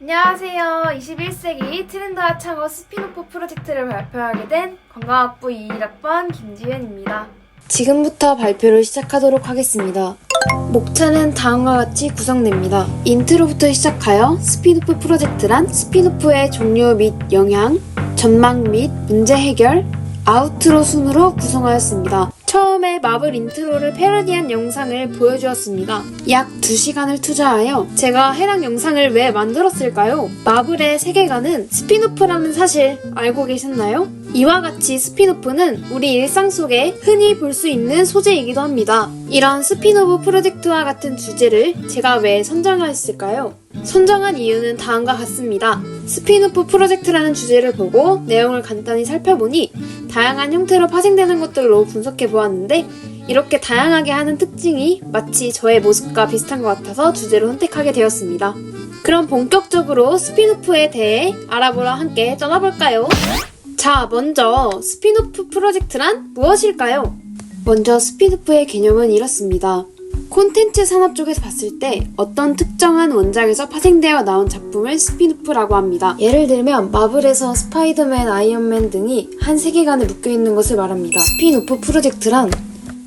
안녕하세요. 21세기 트렌드 하창호 스피노프 프로젝트를 발표하게 된 관광학부 21학번 김지현입니다. 지금부터 발표를 시작하도록 하겠습니다. 목차는 다음과 같이 구성됩니다. 인트로부터 시작하여 스피노프 프로젝트란 스피노프의 종류 및 영향, 전망 및 문제 해결, 아우트로 순으로 구성하였습니다. 처음에 마블 인트로를 패러디한 영상을 보여주었습니다. 약 2시간을 투자하여 제가 해당 영상을 왜 만들었을까요? 마블의 세계관은 스피노프라는 사실 알고 계셨나요? 이와 같이 스피노프는 우리 일상 속에 흔히 볼 수 있는 소재이기도 합니다. 이런 스피노프 프로젝트와 같은 주제를 제가 왜 선정하였을까요? 선정한 이유는 다음과 같습니다. 스피노프 프로젝트라는 주제를 보고 내용을 간단히 살펴보니 다양한 형태로 파생되는 것들로 분석해 보았는데 이렇게 다양하게 하는 특징이 마치 저의 모습과 비슷한 것 같아서 주제로 선택하게 되었습니다. 그럼 본격적으로 스피노프에 대해 알아보러 함께 떠나볼까요? 자, 먼저 스피노프 프로젝트란 무엇일까요? 먼저 스피노프의 개념은 이렇습니다. 콘텐츠 산업 쪽에서 봤을 때 어떤 특정한 원작에서 파생되어 나온 작품을 스피노프라고 합니다. 예를 들면 마블에서 스파이더맨, 아이언맨 등이 한 세계관에 묶여 있는 것을 말합니다. 스피노프 프로젝트란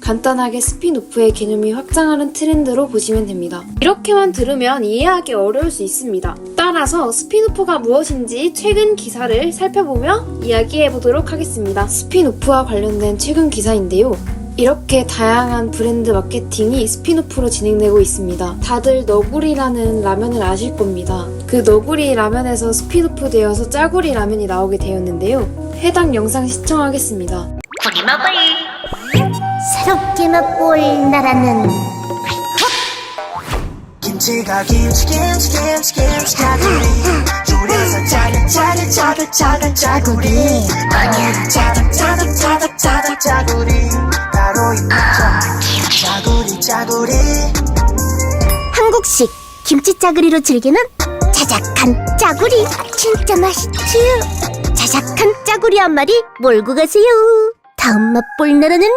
간단하게 스피노프의 개념이 확장하는 트렌드로 보시면 됩니다. 이렇게만 들으면 이해하기 어려울 수 있습니다. 따라서 스피노프가 무엇인지 최근 기사를 살펴보며 이야기해 보도록 하겠습니다. 스피노프와 관련된 최근 기사인데요. 이렇게 다양한 브랜드 마케팅이 스피노프로 진행되고 있습니다. 다들 너구리라는 라면을 아실 겁니다. 그 너구리 라면에서 스피노프 되어서 짜구리 라면이 나오게 되었는데요. 해당 영상 시청하겠습니다. 고기 먹을 새롭게 맛볼 나라는 김치가 김치 김치 김치 김치 가구리 줄여서 짜글 짜글 짜글 짜글 짜구리 아니야 짜글 짜글 짜글 짜글 짜구리 바로 이거죠. 짜구리 짜구리. 한국식 김치 짜구리로 즐기는 자작한 짜구리. 진짜 맛있지요 자작한 짜구리 한 마리 몰고 가세요. 다음 맛볼 나라는?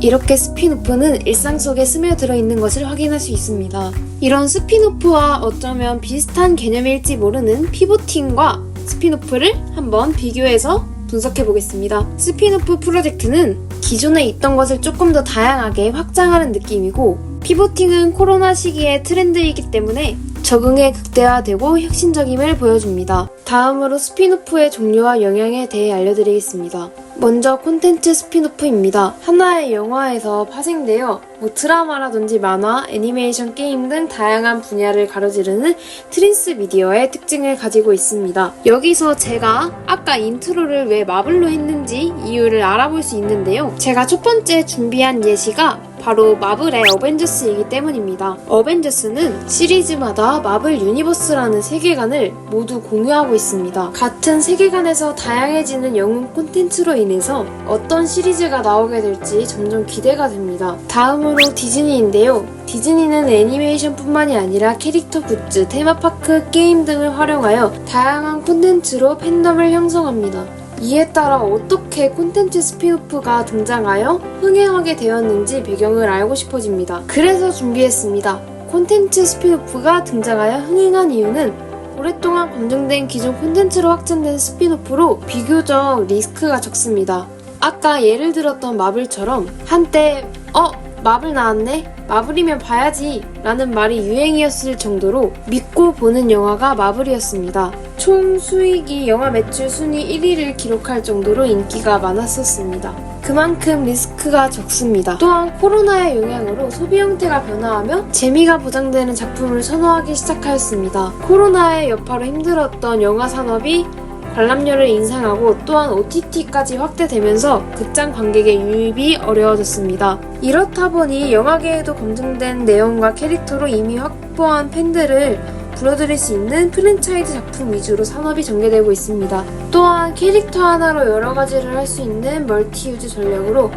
이렇게 스피노프는 일상 속에 스며들어 있는 것을 확인할 수 있습니다. 이런 스피노프와 어쩌면 비슷한 개념일지 모르는 피보팅과 스피노프를 한번 비교해서 분석해 보겠습니다. 스피노프 프로젝트는 기존에 있던 것을 조금 더 다양하게 확장하는 느낌이고 피보팅은 코로나 시기의 트렌드이기 때문에 적응에 극대화되고 혁신적임을 보여줍니다. 다음으로 스피노프의 종류와 영향에 대해 알려드리겠습니다. 먼저 콘텐츠 스피노프입니다. 하나의 영화에서 파생되어 뭐 드라마라든지 만화, 애니메이션, 게임 등 다양한 분야를 가로지르는 트랜스 미디어의 특징을 가지고 있습니다. 여기서 제가 아까 인트로를 왜 마블로 했는지 이유를 알아볼 수 있는데요. 제가 첫 번째 준비한 예시가 바로 마블의 어벤져스이기 때문입니다. 어벤져스는 시리즈마다 마블 유니버스라는 세계관을 모두 공유하고 있습니다. 같은 세계관에서 다양해지는 영웅 콘텐츠로 인해서 어떤 시리즈가 나오게 될지 점점 기대가 됩니다. 다음으로 디즈니인데요. 디즈니는 애니메이션뿐만이 아니라 캐릭터 굿즈, 테마파크, 게임 등을 활용하여 다양한 콘텐츠로 팬덤을 형성합니다. 이에 따라 어떻게 콘텐츠 스피노프가 등장하여 흥행하게 되었는지 배경을 알고 싶어집니다. 그래서 준비했습니다. 콘텐츠 스피노프가 등장하여 흥행한 이유는 오랫동안 검증된 기존 콘텐츠로 확장된 스피노프로 비교적 리스크가 적습니다. 아까 예를 들었던 마블처럼 한때 어? 마블 나왔네? 마블이면 봐야지 라는 말이 유행이었을 정도로 믿고 보는 영화가 마블이었습니다. 총 수익이 영화 매출 순위 1위를 기록할 정도로 인기가 많았었습니다. 그만큼 리스크가 적습니다. 또한 코로나의 영향으로 소비 형태가 변화하며 재미가 보장되는 작품을 선호하기 시작하였습니다. 코로나의 여파로 힘들었던 영화 산업이 관람료를 인상하고 또한 OTT까지 확대되면서 극장 관객의 유입이 어려워졌습니다. 이렇다 보니 영화계에도 검증된 내용과 캐릭터로 이미 확보한 팬들을 불러들일 수 있는 프랜차이즈 작품 위주로 산업이 전개되고 있습니다. 또한 캐릭터 하나로 여러 가지를 할 수 있는 멀티 유즈 전략으로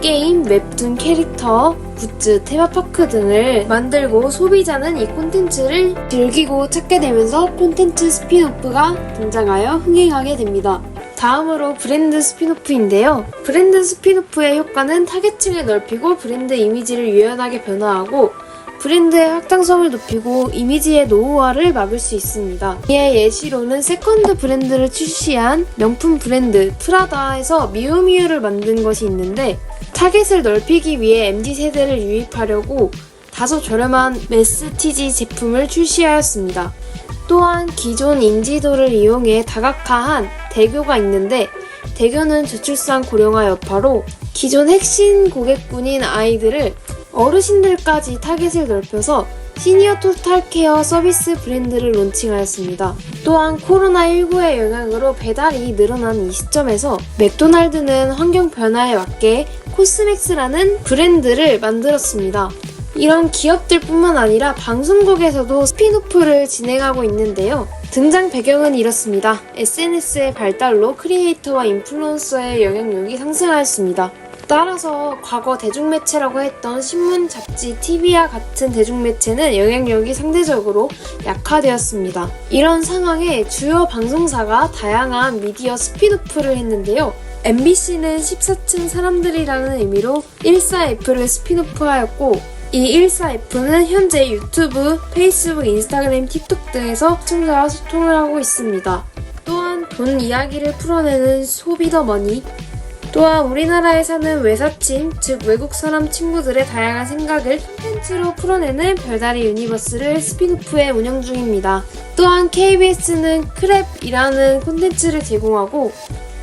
게임, 웹툰 캐릭터, 굿즈, 테마파크 등을 만들고 소비자는 이 콘텐츠를 즐기고 찾게 되면서 콘텐츠 스피노프가 등장하여 흥행하게 됩니다. 다음으로 브랜드 스피노프인데요. 브랜드 스피노프의 효과는 타겟층을 넓히고 브랜드 이미지를 유연하게 변화하고 브랜드의 확장성을 높이고 이미지의 노후화를 막을 수 있습니다. 이에 예시로는 세컨드 브랜드를 출시한 명품 브랜드 프라다에서 미우미우를 만든 것이 있는데 타겟을 넓히기 위해 MZ세대를 유입하려고 다소 저렴한 메스티지 제품을 출시하였습니다. 또한 기존 인지도를 이용해 다각화한 대교가 있는데 대교는 저출산 고령화 여파로 기존 핵심 고객군인 아이들을 어르신들까지 타겟을 넓혀서 시니어 토탈 케어 서비스 브랜드를 론칭하였습니다. 또한 코로나19의 영향으로 배달이 늘어난 이 시점에서 맥도날드는 환경 변화에 맞게 코스맥스라는 브랜드를 만들었습니다. 이런 기업들뿐만 아니라 방송국에서도 스피노프를 진행하고 있는데요. 등장 배경은 이렇습니다. SNS의 발달로 크리에이터와 인플루언서의 영향력이 상승하였습니다. 따라서 과거 대중매체라고 했던 신문, 잡지, TV와 같은 대중매체는 영향력이 상대적으로 약화되었습니다. 이런 상황에 주요 방송사가 다양한 미디어 스피노프를 했는데요. MBC는 14층 사람들이라는 의미로 14F를 스피노프하였고 이 14F는 현재 유튜브, 페이스북, 인스타그램, 틱톡 등에서 시청자와 소통을 하고 있습니다. 또한 돈 이야기를 풀어내는 소비더머니, 또한 우리나라에 사는 외사친, 즉 외국 사람 친구들의 다양한 생각을 콘텐츠로 풀어내는 별다리 유니버스를 스피노프에 운영 중입니다. 또한 KBS는 크랩이라는 콘텐츠를 제공하고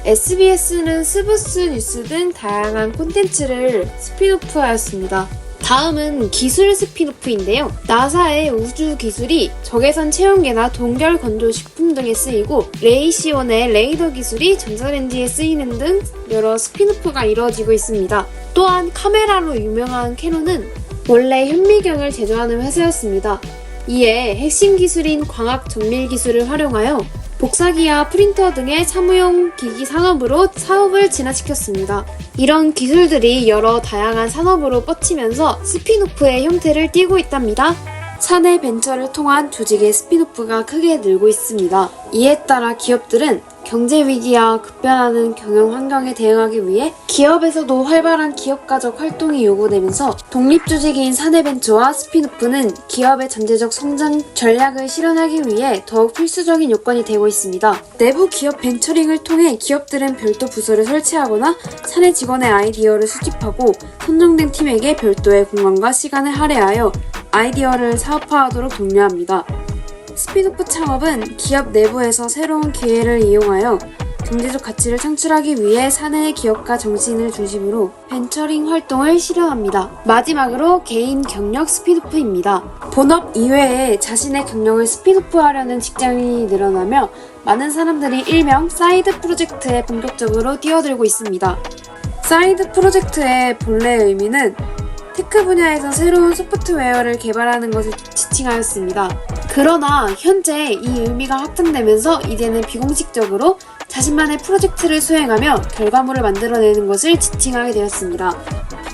SBS는 스브스 뉴스 등 다양한 콘텐츠를 스피노프하였습니다. 다음은 기술 스피노프인데요. 나사의 우주 기술이 적외선 체온계나 동결 건조 식품 등에 쓰이고 레이시온의 레이더 기술이 전자레인지에 쓰이는 등 여러 스피노프가 이루어지고 있습니다. 또한 카메라로 유명한 캐논은 원래 현미경을 제조하는 회사였습니다. 이에 핵심 기술인 광학 정밀 기술을 활용하여 복사기와 프린터 등의 사무용 기기 산업으로 사업을 진화시켰습니다. 이런 기술들이 여러 다양한 산업으로 뻗치면서 스피노프의 형태를 띠고 있답니다. 사내 벤처를 통한 조직의 스피노프가 크게 늘고 있습니다. 이에 따라 기업들은 경제 위기와 급변하는 경영 환경에 대응하기 위해 기업에서도 활발한 기업 가적 활동이 요구되면서 독립 조직인 사내벤처와 스피노프는 기업의 잠재적 성장 전략을 실현하기 위해 더욱 필수적인 요건이 되고 있습니다. 내부 기업 벤처링을 통해 기업들은 별도 부서를 설치하거나 사내 직원의 아이디어를 수집하고 선정된 팀에게 별도의 공간과 시간을 할애하여 아이디어를 사업화하도록 독려합니다. 스피노프 창업은 기업 내부에서 새로운 기회를 이용하여 경제적 가치를 창출하기 위해 사내 기업가 정신을 중심으로 벤처링 활동을 실현합니다. 마지막으로 개인 경력 스피노프입니다. 본업 이외에 자신의 경력을 스피노프하려는 직장인이 늘어나며 많은 사람들이 일명 사이드 프로젝트에 본격적으로 뛰어들고 있습니다. 사이드 프로젝트의 본래 의미는 테크 분야에서 새로운 소프트웨어를 개발하는 것을 지칭하였습니다. 그러나 현재 이 의미가 확장되면서 이제는 비공식적으로 자신만의 프로젝트를 수행하며 결과물을 만들어내는 것을 지칭하게 되었습니다.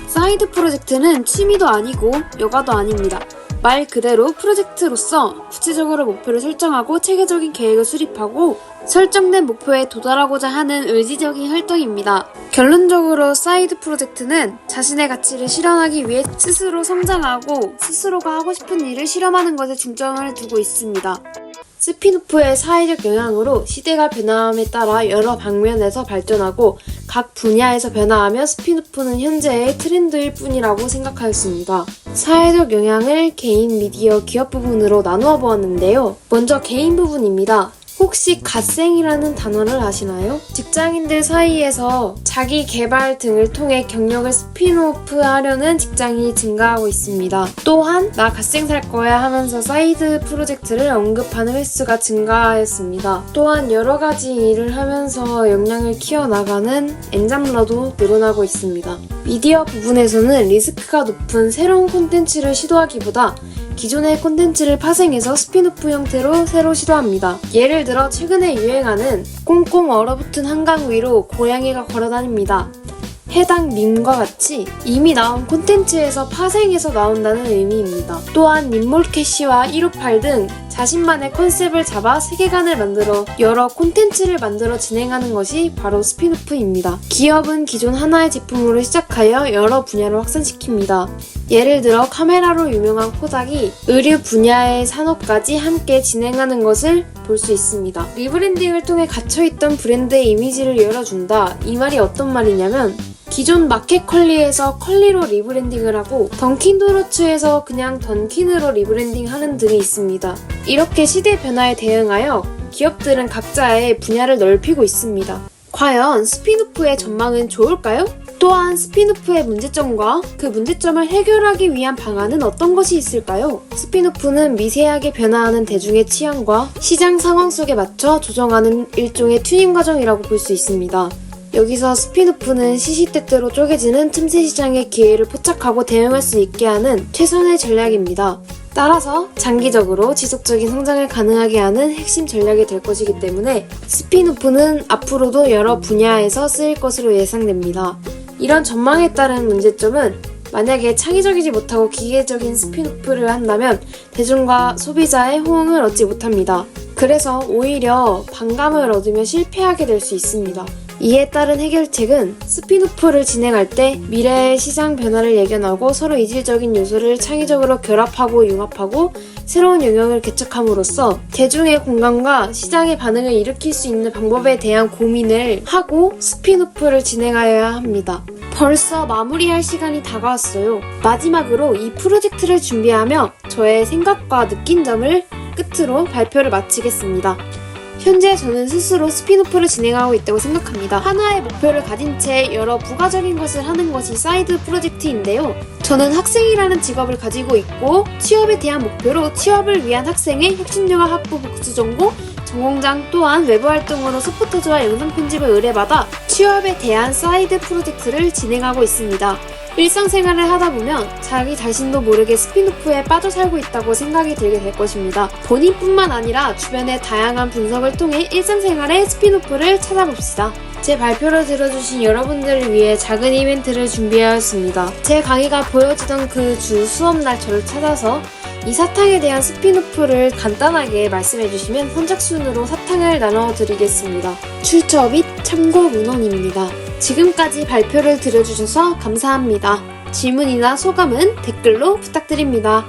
사이드 프로젝트는 취미도 아니고 여가도 아닙니다. 말 그대로 프로젝트로서 구체적으로 목표를 설정하고 체계적인 계획을 수립하고 설정된 목표에 도달하고자 하는 의지적인 활동입니다. 결론적으로 사이드 프로젝트는 자신의 가치를 실현하기 위해 스스로 성장하고 스스로가 하고 싶은 일을 실험하는 것에 중점을 두고 있습니다. 스피노프의 사회적 영향으로 시대가 변화함에 따라 여러 방면에서 발전하고 각 분야에서 변화하며 스피노프는 현재의 트렌드일 뿐이라고 생각하였습니다. 사회적 영향을 개인, 미디어, 기업 부분으로 나누어 보았는데요. 먼저 개인 부분입니다. 혹시 갓생이라는 단어를 아시나요? 직장인들 사이에서 자기 개발 등을 통해 경력을 스피노프 하려는 직장이 증가하고 있습니다. 또한 나 갓생 살 거야 하면서 사이드 프로젝트를 언급하는 횟수가 증가하였습니다. 또한 여러 가지 일을 하면서 역량을 키워나가는 엔잡러도 늘어나고 있습니다. 미디어 부분에서는 리스크가 높은 새로운 콘텐츠를 시도하기보다 기존의 콘텐츠를 파생해서 스피노프 형태로 새로 시도합니다. 예를 들어 최근에 유행하는 꽁꽁 얼어붙은 한강 위로 고양이가 걸어다닙니다. 해당 밈과 같이 이미 나온 콘텐츠에서 파생해서 나온다는 의미입니다. 또한 님몰캐시와 158등 자신만의 컨셉을 잡아 세계관을 만들어 여러 콘텐츠를 만들어 진행하는 것이 바로 스피노프입니다. 기업은 기존 하나의 제품으로 시작하여 여러 분야를 확산시킵니다. 예를 들어 카메라로 유명한 코닥이 의류 분야의 산업까지 함께 진행하는 것을 볼 수 있습니다. 리브랜딩을 통해 갇혀있던 브랜드의 이미지를 열어준다. 이 말이 어떤 말이냐면 기존 마켓 컬리에서 컬리로 리브랜딩을 하고 던킨 도너츠에서 그냥 던킨으로 리브랜딩 하는 등이 있습니다. 이렇게 시대 변화에 대응하여 기업들은 각자의 분야를 넓히고 있습니다. 과연 스피노프의 전망은 좋을까요? 또한 스피노프의 문제점과 그 문제점을 해결하기 위한 방안은 어떤 것이 있을까요? 스피노프는 미세하게 변화하는 대중의 취향과 시장 상황 속에 맞춰 조정하는 일종의 튜닝 과정이라고 볼 수 있습니다. 여기서 스피노프는 시시때때로 쪼개지는 틈새 시장의 기회를 포착하고 대응할 수 있게 하는 최선의 전략입니다. 따라서 장기적으로 지속적인 성장을 가능하게 하는 핵심 전략이 될 것이기 때문에 스피노프는 앞으로도 여러 분야에서 쓰일 것으로 예상됩니다. 이런 전망에 따른 문제점은 만약에 창의적이지 못하고 기계적인 스피노프를 한다면 대중과 소비자의 호응을 얻지 못합니다. 그래서 오히려 반감을 얻으며 실패하게 될 수 있습니다. 이에 따른 해결책은 스피노프를 진행할 때 미래의 시장 변화를 예견하고 서로 이질적인 요소를 창의적으로 결합하고 융합하고 새로운 영역을 개척함으로써 대중의 공감과 시장의 반응을 일으킬 수 있는 방법에 대한 고민을 하고 스피노프를 진행하여야 합니다. 벌써 마무리할 시간이 다가왔어요. 마지막으로 이 프로젝트를 준비하며 저의 생각과 느낀 점을 끝으로 발표를 마치겠습니다. 현재 저는 스스로 스피노프를 진행하고 있다고 생각합니다. 하나의 목표를 가진 채 여러 부가적인 것을 하는 것이 사이드 프로젝트인데요. 저는 학생이라는 직업을 가지고 있고 취업에 대한 목표로 취업을 위한 학생의 혁신영화 학부 복수 전공 전공장 또한 외부 활동으로 소프트웨어와 영상 편집을 의뢰받아 취업에 대한 사이드 프로젝트를 진행하고 있습니다. 일상생활을 하다 보면 자기 자신도 모르게 스피노프에 빠져 살고 있다고 생각이 들게 될 것입니다. 본인뿐만 아니라 주변의 다양한 분석을 통해 일상생활의 스피노프를 찾아봅시다. 제 발표를 들어주신 여러분들을 위해 작은 이벤트를 준비하였습니다. 제 강의가 보여지던 그 주 수업날 저를 찾아서 이 사탕에 대한 스피노프를 간단하게 말씀해주시면 선착순으로 사탕을 나눠드리겠습니다. 출처 및 참고 문헌입니다. 지금까지 발표를 들어주셔서 감사합니다. 질문이나 소감은 댓글로 부탁드립니다.